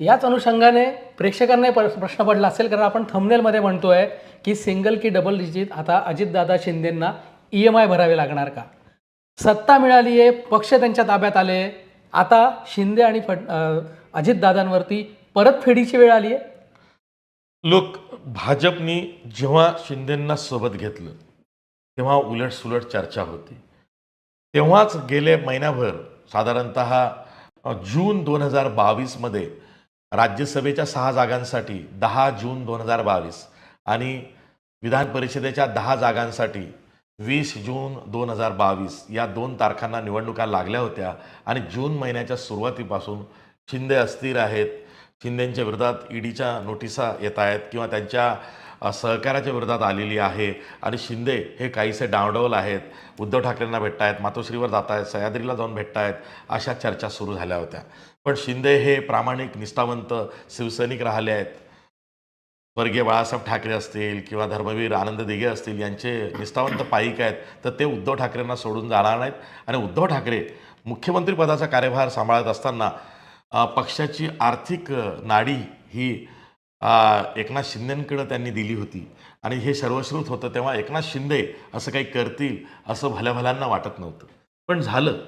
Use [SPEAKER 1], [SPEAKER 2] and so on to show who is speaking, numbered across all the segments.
[SPEAKER 1] याच अनुषंगाने प्रेक्षकांना प्रश्न पडला असेल कारण आपण थंबनेलमध्ये म्हणतोय की सिंगल की डबल डिजिट आता अजितदादा शिंदेंना ई एम आय भरावे लागणार का? सत्ता मिळाली आहे पक्ष त्यांच्या ताब्यात आले आता शिंदे आणि फड अजितदादांवरती परतफेडीची वेळ आली आहे.
[SPEAKER 2] लोक भाजपनी जेव्हा शिंदेंना सोबत घेतलं तेव्हा उलट सुलट चर्चा होती. तेव्हाच गेले महिनाभर साधारणत जून दोन हजार बावीसमध्ये राज्यसभेच्या सहा जागांसाठी दहा जून दोन हजार बावीस आणि विधान परिषदेच्या दहा जागांसाठी वीस जून दोन हजार बावीस या दोन तारखांना निवडणुका लागल्या होत्या आणि जून महिन्याच्या सुरुवातीपासून शिंदे अस्थिर आहेत शिंदेच्या विरोधात ईडीच्या नोटिसा येत आहेत किंवा त्यांच्या सहकाराच्या सहकार्याच्या विरोधात आलेली आहे. आणि शिंदे हे काहीसे डावडवल आहेत. उद्धव ठाकरेंना भेटत आहेत मातोश्रीवर जात आहेत सह्याद्रीला जाऊन भेटत आहेत अशा चर्चा सुरू झाल्या होत्या. पण शिंदे हे प्रामाणिक निष्ठावंत शिवसैनिक राहिले आहेत. स्वर्गीय बाळासाहेब ठाकरे असतील किंवा धर्मवीर आनंद दिघे असतील यांचे निष्ठावंत पायिक आहेत तर ते उद्धव ठाकरेंना सोडून जाणार नाहीत. आणि उद्धव ठाकरे मुख्यमंत्रीपदाचा कार्यभार सांभाळत असताना पक्षाची आर्थिक नाडी ही एकनाथ शिंदेंकडं त्यांनी दिली होती. आणि हे सर्वश्रुत होतं तेव्हा एकनाथ शिंदे असं काही करतील असं भल्या भल्यांना वाटत नव्हतं. पण झालं.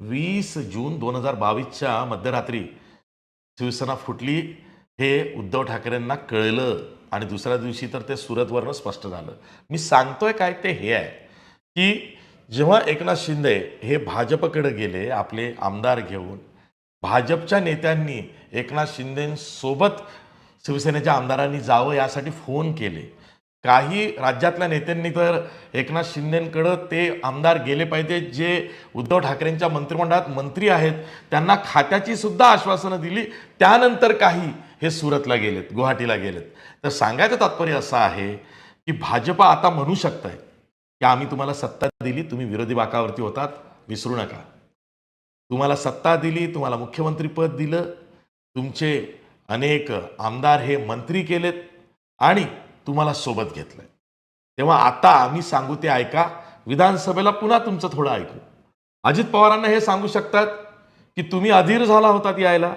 [SPEAKER 2] वीस जून दोन हजार बावीसच्या मध्यरात्री शिवसेना फुटली हे उद्धव ठाकरेंना कळलं आणि दुसऱ्या दिवशी तर ते सुरतवरनं स्पष्ट झालं. मी सांगतोय काय ते हे आहे की जेव्हा एकनाथ शिंदे हे भाजपकडे गेले आपले आमदार घेऊन भाजपच्या नेत्यांनी एकनाथ शिंदेसोबत शिवसेनेच्या आमदारांनी जावं यासाठी फोन केले. काही राज्यातल्या नेत्यांनी तर एकनाथ शिंदेकडं ते आमदार गेले पाहिजे जे उद्धव ठाकरेंच्या मंत्रिमंडळात मंत्री आहेत त्यांना खात्याची सुद्धा आश्वासनं दिली त्यानंतर काही हे सुरतला गेलेत गुवाहाटीला गेलेत. तर सांगायचं तात्पर्य असं आहे की भाजप आता म्हणू शकत आहे की आम्ही तुम्हाला सत्ता दिली तुम्ही विरोधी बाकावरती होतात विसरू नका. तुम्हाला सत्ता दिली तुम्हाला मुख्यमंत्रीपद दिलं तुमचे अनेक आमदार हे मंत्री केलेत आणि तुम्हाला सोबत घेतलंय. तेव्हा आता आम्ही सांगू ते ऐका विधानसभेला पुन्हा तुमचं थोडं ऐकू. अजित पवारांना हे सांगू शकतात की तुम्ही अधीर झाला होतात यायला.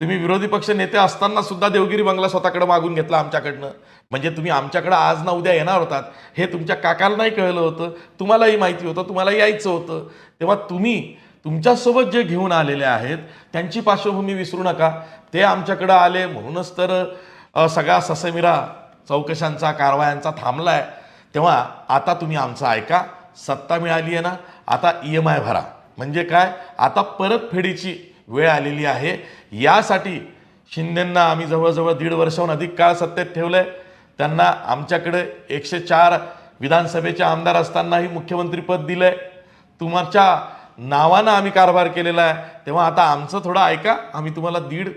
[SPEAKER 2] तुम्ही विरोधी पक्ष नेते असताना सुद्धा देवगिरी बंगला स्वतःकडे मागून घेतला आमच्याकडनं. म्हणजे तुम्ही आमच्याकडे आज ना उद्या येणार होतात हे तुमच्या काकांनाही कळलं होतं तुम्हालाही माहिती होतं तुम्हाला यायचं होतं. तेव्हा तुम्ही तुमच्यासोबत जे घेऊन आलेले आहेत त्यांची पार्श्वभूमी विसरू नका. ते आमच्याकडं आले म्हणूनच तर सगळा ससेमिरा चौकशांचा कारवायांचा थांबलाय. तेव्हा आता तुम्ही आमचं ऐका. सत्ता मिळाली आहे ना आता ई एम आय भरा. म्हणजे काय? आता परतफेडीची वेळ आलेली आहे. यासाठी शिंदेंना आम्ही जवळजवळ दीड वर्षाहून अधिक काळ सत्तेत ठेवलं आहे त्यांना आमच्याकडे एकशे चार विधानसभेचे आमदार असतानाही मुख्यमंत्रीपद दिलं आहे तुमच्या नावानं आम्ही कारभार केलेला आहे. तेव्हा आता आमचं थोडं ऐका. आम्ही तुम्हाला दीड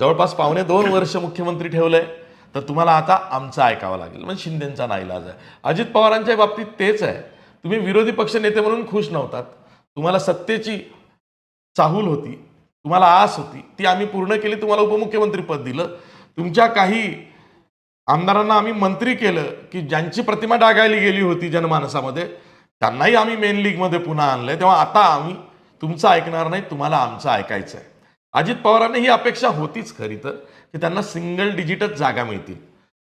[SPEAKER 2] जवळपास पावणे दोन वर्ष मुख्यमंत्री ठेवलंय. तर तुम्हाला आता आमचं ऐकावं लागेल. म्हणजे शिंदेंचा नाईलाज आहे. अजित पवारांच्या बाबतीत तेच आहे. तुम्ही विरोधी पक्ष नेते म्हणून खुश नव्हतात. तुम्हाला सत्तेची चाहूल होती. तुम्हाला आस होती. ती आम्ही पूर्ण केली तुम्हाला उपमुख्यमंत्रीपद दिलं. तुमच्या काही आमदारांना आम्ही मंत्री केलं की ज्यांची प्रतिमा डागायली गेली होती जनमानसामध्ये त्यांनाही आम्ही मेन लीगमध्ये पुन्हा आणलंय. तेव्हा आता आम्ही तुमचं ऐकणार नाही तुम्हाला आमचं ऐकायचं आहे अजित पवारांना ही अपेक्षा होतीच खरी तर की त्यांना सिंगल डिजिटच जागा मिळतील.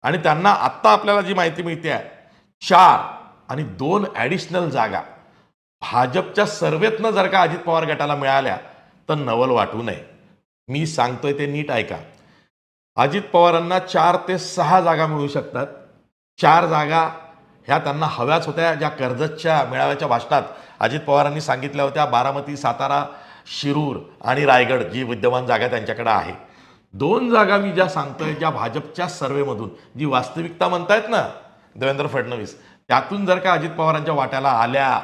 [SPEAKER 2] आणि त्यांना आत्ता आपल्याला जी माहिती मिळते आहे चार आणि दोन ॲडिशनल जागा. भाजपच्या सर्वेतनं जर का अजित पवार गटाला मिळाल्या तर नवल वाटू नये. मी सांगतोय ते नीट ऐका. अजित पवारांना चार ते सहा जागा मिळू शकतात. चार जागा ह्या त्यांना हव्याच होत्या ज्या कर्जतच्या मेळाव्याच्या भाषणात अजित पवारांनी सांगितल्या होत्या बारामती सातारा शिरूर आणि रायगड जी विद्यमान जागा त्यांच्याकडे आहे. दोन जागा मी ज्या सांगतोय ज्या भाजपच्या सर्वेमधून जी वास्तविकता म्हणतायत ना देवेंद्र फडणवीस त्यातून जर का अजित पवारांच्या वाट्याला आल्या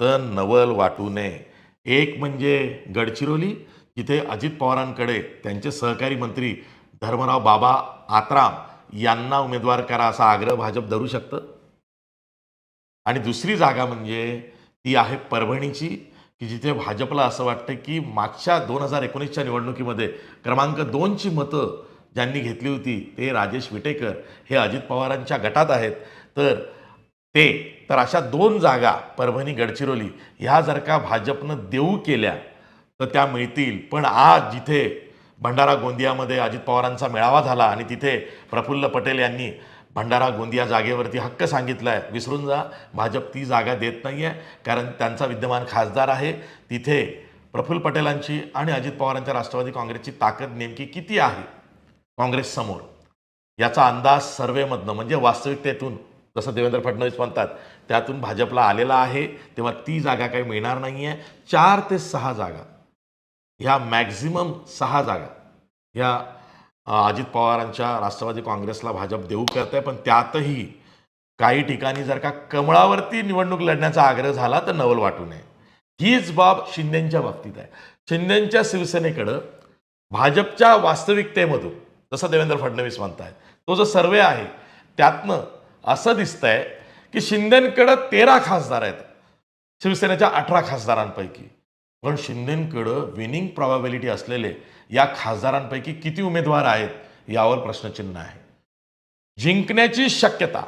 [SPEAKER 2] तर नवल वाटू नये. एक म्हणजे गडचिरोली जिथे अजित पवारांकडे त्यांचे सहकारी मंत्री धर्मराव बाबा आत्राम यांना उमेदवार करा असा आग्रह भाजप धरू शकतं. आणि दुसरी जागा म्हणजे ती आहे परभणीची की जिथे भाजपला असं वाटतं की मागच्या दोन हजार एकोणीसच्या निवडणुकीमध्ये क्रमांक दोनची मतं ज्यांनी घेतली होती ते राजेश विटेकर हे अजित पवारांच्या गटात आहेत. तर ते तर अशा दोन जागा परभणी गडचिरोली ह्या जर का भाजपनं देऊ केल्या तर त्या मिळतील. पण आज जिथे भंडारा गोंदियामध्ये अजित पवारांचा मेळावा झाला आणि तिथे प्रफुल्ल पटेल यांनी भंडारा गोंदिया जागेवरती हक्क सांगितला आहे विसरून जा. भाजप ती जागा देत नाही आहे कारण त्यांचा विद्यमान खासदार आहे. तिथे प्रफुल्ल पटेलांची आणि अजित पवारांच्या राष्ट्रवादी काँग्रेसची ताकद नेमकी किती आहे? काँग्रेससमोर याचा अंदाज सर्वेमधनं म्हणजे वास्तविकतेतून जसं देवेंद्र फडणवीस म्हणतात त्यातून भाजपला आलेला आहे. तेव्हा ती जागा काही मिळणार नाही आहे चार ते सहा जागा. ह्या मॅक्झिमम सहा जागा. ह्या अजित पवारांच्या राष्ट्रवादी काँग्रेसला भाजप देऊ करत आहे पण त्यातही काही ठिकाणी जर का कमळावरती निवडणूक लढण्याचा आग्रह झाला तर नवल वाटू नये. हीच बाब शिंदेच्या बाबतीत आहे. शिंदेच्या शिवसेनेकडं भाजपच्या वास्तविकतेमधून जसं देवेंद्र फडणवीस म्हणतायत तो जो सर्वे आहे त्यातनं असं दिसतंय की शिंदेकडं तेरा खासदार आहेत शिवसेनेच्या अठरा खासदारांपैकी. पण शिंदेकडं विनिंग प्रॉबॅबिलिटी असलेले या खासदारांपैकी किती उमेदवार आहेत यावर प्रश्नचिन्ह आहे. जिंकण्याची शक्यता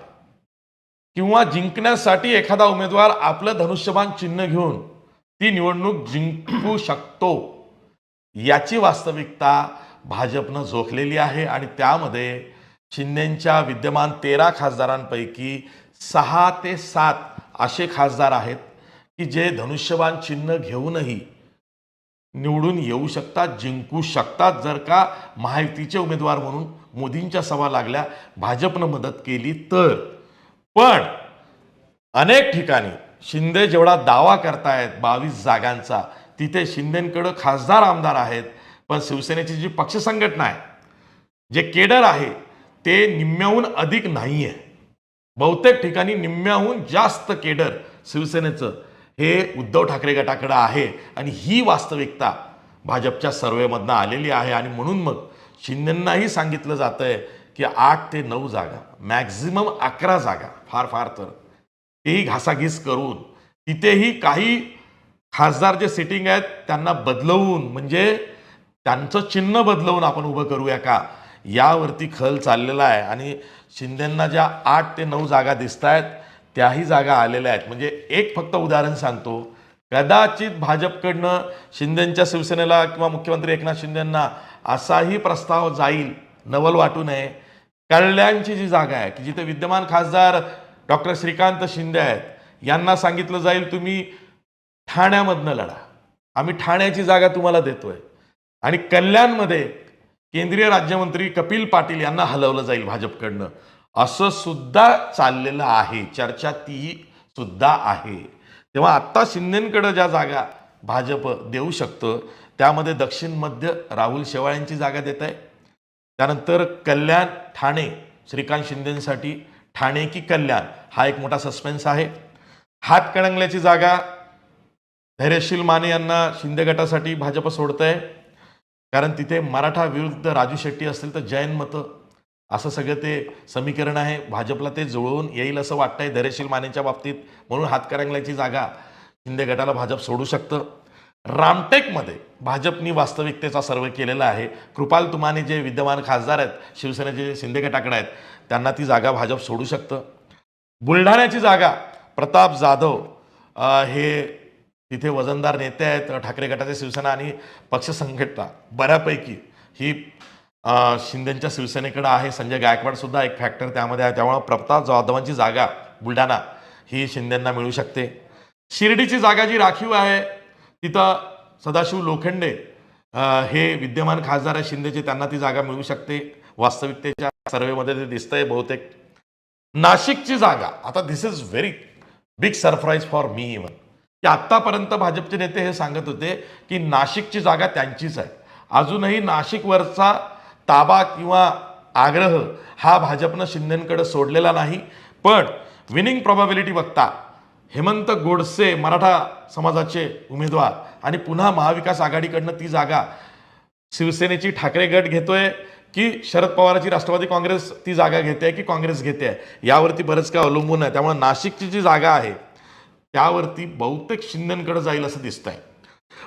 [SPEAKER 2] किंवा जिंकण्यासाठी एखादा उमेदवार आपलं धनुष्यबाण चिन्ह घेऊन ती निवडणूक जिंकू शकतो याची वास्तविकता भाजपनं जोखलेली आहे आणि त्यामध्ये शिंदेच्या विद्यमान तेरा खासदारांपैकी सहा ते सात असे खासदार आहेत की जे धनुष्यबाण चिन्ह घेऊनही निवडून येऊ शकतात जिंकू शकतात. जर का महायुतीचे उमेदवार म्हणून मोदींच्या सभा लागल्या भाजपनं मदत केली तर. पण अनेक ठिकाणी शिंदे जेवढा दावा करतायत बावीस जागांचा तिथे शिंदेकडं खासदार आमदार आहेत पण शिवसेनेची जी पक्ष संघटना आहे जे केडर आहे ते निम्म्याहून अधिक नाही आहे बहुतेक ठिकाणी निम्म्याहून जास्त केडर शिवसेनेचं हे उद्धव ठाकरे गटाकडं आहे आणि ही वास्तविकता भाजपच्या सर्वेमधनं आलेली आहे. आणि म्हणून मग शिंदेंनाही सांगितलं जातं आहे की आठ ते नऊ जागा मॅक्झिमम अकरा जागा फार फार तर. तेही घासाघीस करून तिथेही काही खासदार जे सिटिंग आहेत त्यांना बदलवून म्हणजे त्यांचं चिन्ह बदलवून आपण उभं करूया का? यावरती खल चाललेला आहे. आणि शिंदेंना ज्या आठ ते नऊ जागा दिसत आहेत त्याही जागा आलेल्या आहेत. म्हणजे एक फक्त उदाहरण सांगतो. कदाचित भाजपकडनं शिंदेंच्या शिवसेनेला किंवा मुख्यमंत्री एकनाथ शिंदेंना असाही प्रस्ताव जाईल नवल वाटू नये. कल्याणची जी जागा आहे की जिथे विद्यमान खासदार डॉक्टर श्रीकांत शिंदे आहेत यांना सांगितलं जाईल तुम्ही ठाण्यामधनं लढा. आम्ही ठाण्याची जागा तुम्हाला देतोय. आणि कल्याणमध्ये केंद्रीय राज्यमंत्री कपिल पाटील यांना हलवलं जाईल भाजपकडनं. असं सुद्धा चाललेलं आहे. चर्चा ती सुद्धा आहे. तेव्हा आत्ता शिंदेंकडं ज्या जागा भाजप देऊ शकतं त्यामध्ये दक्षिण मध्य राहुल शेवाळ्यांची जागा देत आहे. त्यानंतर कल्याण ठाणे श्रीकांत शिंदेसाठी. ठाणे की कल्याण हा एक मोठा सस्पेन्स आहे. हातकणंगल्याची जागा धैर्यशील माने यांना शिंदे गटासाठी भाजप सोडतंय. कारण तिथे मराठा विरुद्ध राजू शेट्टी असतील तर जैन मतं असं सगळं ते समीकरण आहे. भाजपला ते जुळवून येईल असं वाटतंय धैर्यशील मानेच्या बाबतीत. म्हणून हातकणंगल्याची जागा शिंदे गटाला भाजप सोडू शकतं. रामटेकमध्ये भाजपनी वास्तविकतेचा सर्वे केलेला आहे. कृपाल तुमाने जे विद्यमान खासदार आहेत शिवसेनेचे जे शिंदे गटाकडे आहेत त्यांना ती जागा भाजप सोडू शकतं. बुलढाण्याची जागा प्रताप जाधव हे तिथे वजनदार नेते आहेत. ठाकरे गटाचे शिवसेना आणि पक्ष संघटना बऱ्यापैकी ही शिंदेच्या शिवसेनेकडे आहे. संजय गायकवाड सुद्धा एक फॅक्टर त्यामध्ये आहे. त्यामुळं प्रताप जाधवांची जागा बुलढाणा ही शिंदेंना मिळू शकते. शिर्डीची जागा जी राखीव आहे तिथं सदाशिव लोखंडे हे विद्यमान खासदार आहे शिंदेचे त्यांना ती जागा मिळू शकते. वास्तविकतेच्या सर्वेमध्ये ते दिसतंय बहुतेक. नाशिकची जागा आता this is very big surprise for me even की आत्तापर्यंत भाजपचे नेते हे सांगत होते की नाशिकची जागा त्यांचीच आहे. अजूनही नाशिकवरचा ताबा किंवा आग्रह हा भाजपनं शिंदेकडे सोडलेला नाही. पण विनिंग प्रॉबॅबिलिटी बघता हेमंत गोडसे मराठा समाजाचे उमेदवार आणि पुन्हा महाविकास आघाडीकडनं ती जागा शिवसेनेची ठाकरे गट घेतोय की शरद पवाराची राष्ट्रवादी काँग्रेस ती जागा घेते की काँग्रेस घेते? आहे यावरती बरंच काय अवलंबून आहे. त्यामुळे नाशिकची जी जागा आहे त्यावरती बहुतेक शिंदेकडे जाईल असं दिसतंय.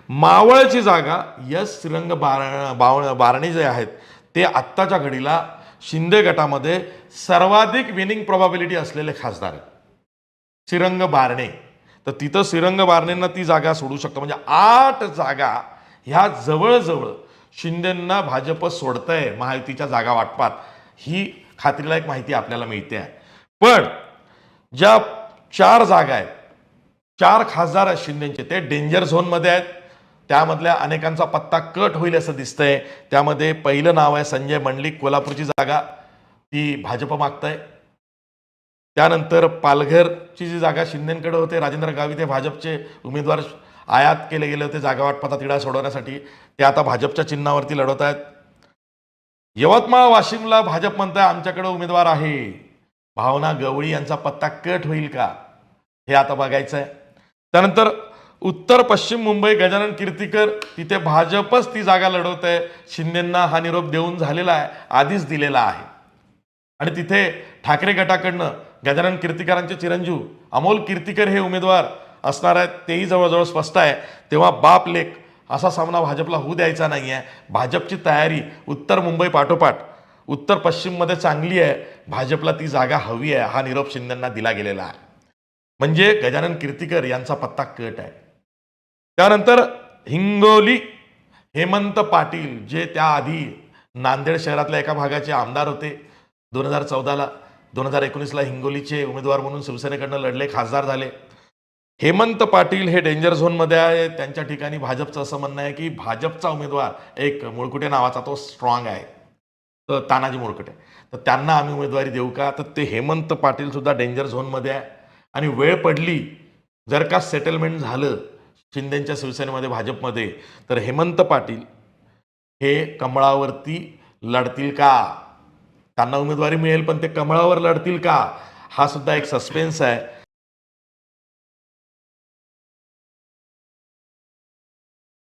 [SPEAKER 2] मावळची जागा यश श्रीरंग बार बाव बारणे जे आहेत ते आत्ताच्या घडीला शिंदे गटामध्ये सर्वाधिक विनिंग प्रॉबॅबिलिटी असलेले खासदार आहेत. श्रीरंग बारणे. तर तिथं श्रीरंग बारणेंना ती जागा सोडू शकतो. म्हणजे आठ जागा ह्या जवळजवळ शिंदेंना भाजप सोडतंय महायुतीच्या जागा वाटपात. ही खात्रीलायक माहिती आपल्याला मिळते. आहे पण ज्या चार जागा आहेत चार खासदार आहेत शिंदेचे ते डेंजर झोनमध्ये आहेत. त्यामधल्या अनेकांचा पत्ता कट होईल असं दिसतंय. त्यामध्ये पहिलं नाव आहे संजय मंडलिक कोल्हापूरची जागा ती भाजप मागतंय. त्यानंतर पालघरची जी जागा शिंदेकडे होते राजेंद्र गावित हे भाजपचे उमेदवार आयात केले गेले होते जागा वाटपाचा तिढा सोडवण्यासाठी. ते आता भाजपच्या चिन्हावरती लढवत आहेत. यवतमाळ वाशिमला भाजप म्हणताय आमच्याकडे उमेदवार आहे. भावना गवळी यांचा पत्ता कट होईल का? हे आता बघायचं आहे त्यानंतर उत्तर पश्चिम मुंबई गजानन कीर्तीकर तिथे भाजपच ती जागा लढवत आहे शिंदेंना हा निरोप देऊन झालेला आहे आधीच दिलेला आहे. आणि तिथे ठाकरे गटाकडनं गजानन कीर्तिकरांचे चिरंजीव अमोल कीर्तिकर हे उमेदवार असणार आहेत तेही जवळजवळ स्पष्ट आहे. तेव्हा बाप लेख असा सामना भाजपला होऊ द्यायचा नाही आहे भाजपची तयारी उत्तर मुंबई पाठोपाठ. उत्तर पश्चिममध्ये चांगली आहे भाजपला ती जागा हवी आहे हा निरोप शिंदेंना दिला गेलेला आहे. म्हणजे गजानन कीर्तिकर यांचा पत्ता कट आहे. त्यानंतर हिंगोली हेमंत पाटील जे त्याआधी नांदेड शहरातल्या एका भागाचे आमदार होते. दोन हजार चौदाला दोन हजार एकोणीसला हिंगोलीचे उमेदवार म्हणून शिवसेनेकडनं लढले खासदार झाले. हेमंत पाटील हे डेंजर झोनमध्ये आहे. त्यांच्या ठिकाणी भाजपचं असं म्हणणं आहे की भाजपचा उमेदवार एक मुळकुटे नावाचा तो स्ट्रॉंग आहे. तर तानाजी मुळकुटे. तर त्यांना आम्ही उमेदवारी देऊ का? तर ते हेमंत पाटील सुद्धा डेंजर झोनमध्ये आहे. आणि वेळ पडली जर का सेटलमेंट झालं शिंदेच्या शिवसेनेमध्ये भाजपमध्ये तर हेमंत पाटील हे कमळावरती लढतील का? त्यांना उमेदवारी मिळेल पण ते कमळावर लढतील का? हा सुद्धा एक सस्पेन्स आहे.